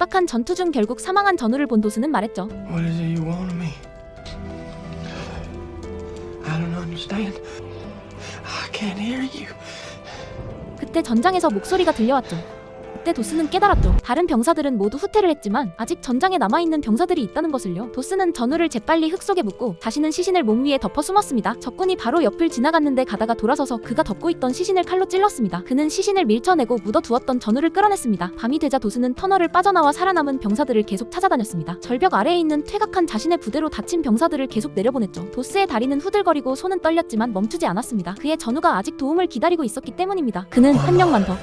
각박한 전투 중 결국 사망한 전우를 본 도스는 말했죠. What is it you want of me? I don't understand. I can't hear you. 그때 전장에서 목소리가 들려왔죠. 그때 도스는 깨달았죠. 다른 병사들은 모두 후퇴를 했지만 아직 전장에 남아있는 병사들이 있다는 것을요. 도스는 전우를 재빨리 흙 속에 묻고 자신은 시신을 몸 위에 덮어 숨었습니다. 적군이 바로 옆을 지나갔는데 가다가 돌아서서 그가 덮고 있던 시신을 칼로 찔렀습니다. 그는 시신을 밀쳐내고 묻어두었던 전우를 끌어냈습니다. 밤이 되자 도스는 터널을 빠져나와 살아남은 병사들을 계속 찾아다녔습니다. 절벽 아래에 있는 퇴각한 자신의 부대로 다친 병사들을 계속 내려보냈죠. 도스의 다리는 후들거리고 손은 떨렸지만 멈추지 않았습니다. 그의 전우가 아직 도움을 기다리고 있었기 때문입니다. 그는 한 명만 더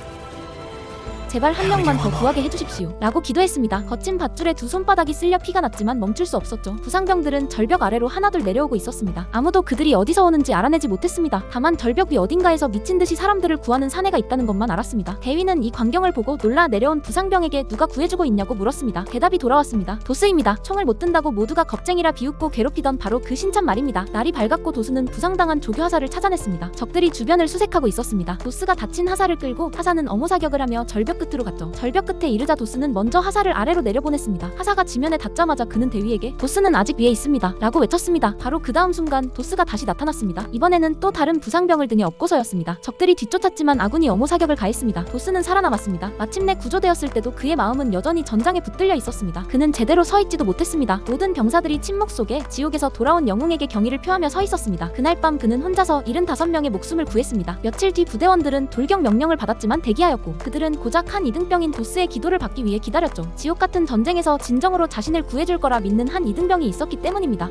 제발 한 명만 더 구하게 해주십시오. 라고 기도했습니다. 거친 밧줄에 두 손바닥이 쓸려 피가 났지만 멈출 수 없었죠. 부상병들은 절벽 아래로 하나둘 내려오고 있었습니다. 아무도 그들이 어디서 오는지 알아내지 못했습니다. 다만 절벽 위 어딘가에서 미친 듯이 사람들을 구하는 사내가 있다는 것만 알았습니다. 대위는 이 광경을 보고 놀라 내려온 부상병에게 누가 구해주고 있냐고 물었습니다. 대답이 돌아왔습니다. 도스입니다. 총을 못 든다고 모두가 겁쟁이라 비웃고 괴롭히던 바로 그 신참 말입니다. 날이 밝았고 도스는 부상당한 조교 하사를 찾아냈습니다. 적들이 주변을 수색하고 있었습니다. 도스가 다친 하사를 끌고 하사는 어모 사격을 하며 끝으로 갔죠. 절벽 끝에 이르자 도스는 먼저 하사를 아래로 내려보냈습니다. 하사가 지면에 닿자마자 그는 대위에게 도스는 아직 위에 있습니다. 라고 외쳤습니다. 바로 그 다음 순간 도스가 다시 나타났습니다. 이번에는 또 다른 부상병을 등에 업고서였습니다. 적들이 뒤쫓았지만 아군이 어모 사격을 가했습니다. 도스는 살아남았습니다. 마침내 구조되었을 때도 그의 마음은 여전히 전장에 붙들려 있었습니다. 그는 제대로 서 있지도 못했습니다. 모든 병사들이 침묵 속에 지옥에서 돌아온 영웅에게 경의를 표하며 서 있었습니다. 그날 밤 그는 혼자서 75명의 목숨을 구했습니다. 며칠 뒤 부대원들은 돌격 명령을 받았지만 대기하였고 그들은 고작 한 이등병인 도스의 기도를 받기 위해 기다렸죠. 지옥 같은 전쟁에서 진정으로 자신을 구해줄 거라 믿는 한 이등병이 있었기 때문입니다.